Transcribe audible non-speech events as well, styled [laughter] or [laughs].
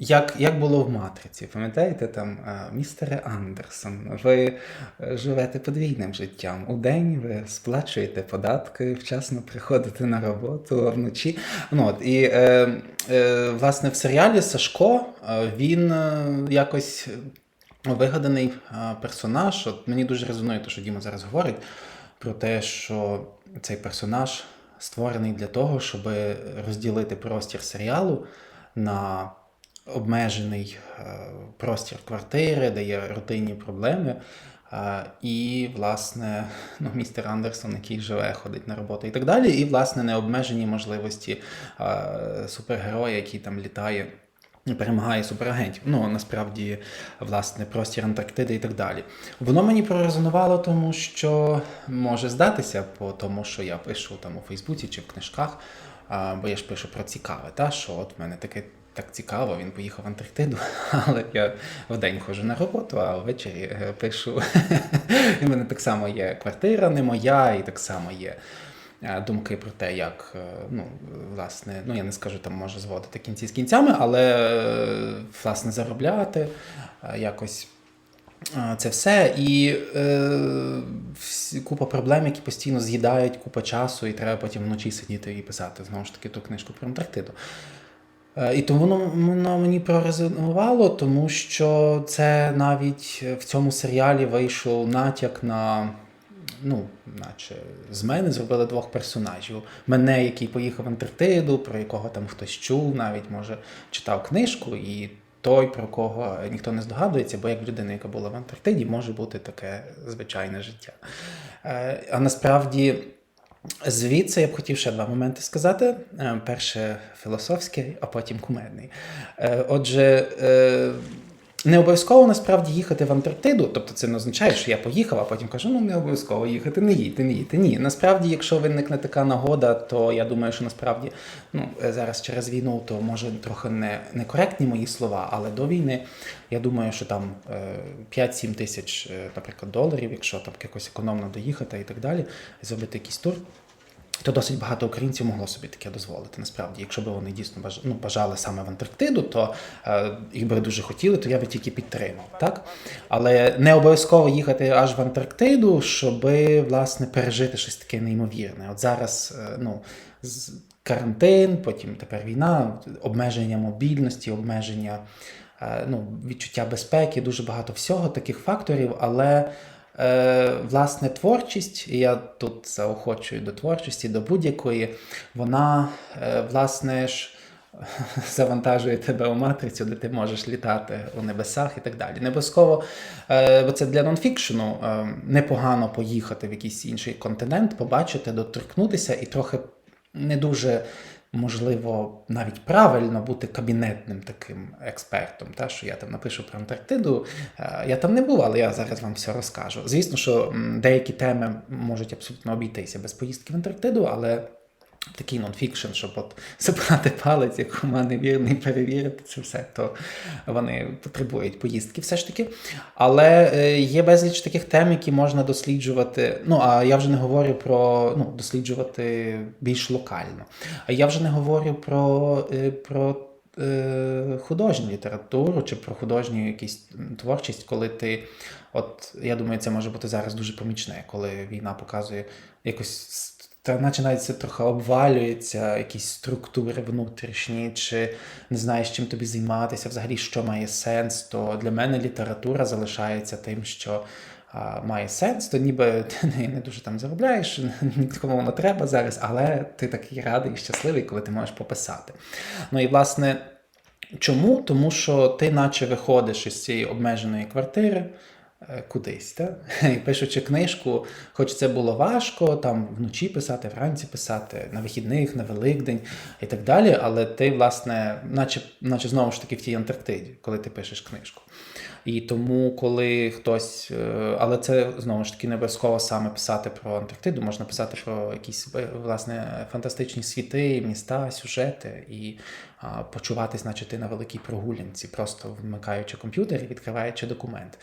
Як, як було в матриці, пам'ятаєте там, е, містере Андерсон, ви е, живете подвійним життям. У день ви сплачуєте податки, вчасно приходите на роботу, вночі. Ну, от, і е, е, власне в серіалі Сашко е, він якось вигаданий персонаж. От мені дуже резонує те, що Діма зараз говорить про те, що цей персонаж створений для того, щоб розділити простір серіалу на обмежений е, простір квартири, де є рутинні проблеми. е, І, власне, [laughs] ну, містер Андерсон, який живе, ходить на роботу і так далі. І, власне, необмежені можливості е, супергероя, який там літає перемагає суперагентів. Ну, насправді, власне, простір Антарктиди і так далі. Воно мені прорезонувало, тому що може здатися по тому, що я пишу там у Фейсбуці чи в книжках, бо я ж пишу про цікаве, та, що от в мене таке. Так цікаво, він поїхав в Антарктиду, [laughs] але я вдень ходжу на роботу, а ввечері е, пишу. [laughs] І в мене так само є квартира не моя, і так само є е, думки про те, як е, ну, власне, ну я не скажу там може зводити кінці з кінцями, але власне заробляти якось. Це все і е, купа проблем, які постійно з'їдають купа часу, і треба потім вночі сидіти і писати знову ж таки ту книжку про Антарктиду. Е, І тому воно, мені прорезонувало, тому що це навіть в цьому серіалі вийшов натяк на. Ну, наче з мене зробили двох персонажів. Мене, який поїхав в Антарктиду, про якого там хтось чув, навіть може читав книжку, і той, про кого ніхто не здогадується, бо як людина, яка була в Антарктиді, може бути таке звичайне життя. Е, А насправді. Звідси я б хотів ще два моменти сказати. Е, Перше філософський, а потім кумедний. Е, Отже, е, не обов'язково насправді їхати в Антарктиду, тобто це не означає, що я поїхав, а потім кажу, ну не обов'язково їхати, не їдьте, не їдьте. Ні. Насправді, якщо виникне така нагода, то я думаю, що насправді ну, е, зараз через війну, то може трохи не, некоректні мої слова, але до війни я думаю, що там е, 5-7 тисяч, е, наприклад, доларів, якщо там якось економно доїхати і так далі, зробити якийсь тур. То досить багато українців могло собі таке дозволити. Насправді, якщо б вони дійсно баж... ну, бажали саме в Антарктиду, то е, би дуже хотіли, то я би тільки підтримав. Так? Але не обов'язково їхати аж в Антарктиду, щоб власне пережити щось таке неймовірне. От зараз е, ну, карантин, потім тепер війна, обмеження мобільності, обмеження е, ну, відчуття безпеки, дуже багато всього таких факторів, але. Е, власне, творчість, і я тут заохочую до творчості, до будь-якої, вона, е, власне ж, [laughs] завантажує тебе у матрицю, де ти можеш літати у небесах і так далі. Не обов'язково, е, бо це для нонфікшену непогано поїхати в якийсь інший континент, побачити, доторкнутися і трохи не дуже. Можливо, навіть правильно бути кабінетним таким експертом, та що я там напишу про Антарктиду. Е, Я там не був, але я зараз вам все розкажу. Звісно, що деякі теми можуть абсолютно обійтися без поїздки в Антарктиду, але такий нонфікшн, щоб от забрати палець, як ума невірний, перевірити це все, то вони потребують поїздки все ж таки. Але е, є безліч таких тем, які можна досліджувати. Ну, а я вже не говорю про ну, досліджувати більш локально. А я вже не говорю про, е, про е, художню літературу чи про художню якусь творчість, коли ти. От я думаю, це може бути зараз дуже помічне, коли війна показує якось. Та наче навіть це трохи обвалюється, якісь структури внутрішні, чи не знаєш, чим тобі займатися, взагалі, що має сенс, то для мене література залишається тим, що а, має сенс, то ніби ти не, не дуже там заробляєш, нікому воно треба зараз, але ти такий радий і щасливий, коли ти можеш пописати. Ну і власне. Чому? Тому що ти наче виходиш із цієї обмеженої квартири кудись, та? [laughs] і пишучи книжку, хоч це було важко, там вночі писати, вранці писати, на вихідних, на Великдень і так далі, але ти, власне, наче, наче знову ж таки в тій Антарктиді, коли ти пишеш книжку. І тому, коли хтось, е, але це знову ж таки не обов'язково саме писати про Антарктиду, можна писати про якісь е, власне фантастичні світи, міста, сюжети і а, почуватись, наче ти на великій прогулянці, просто вмикаючи комп'ютер і відкриваючи документ.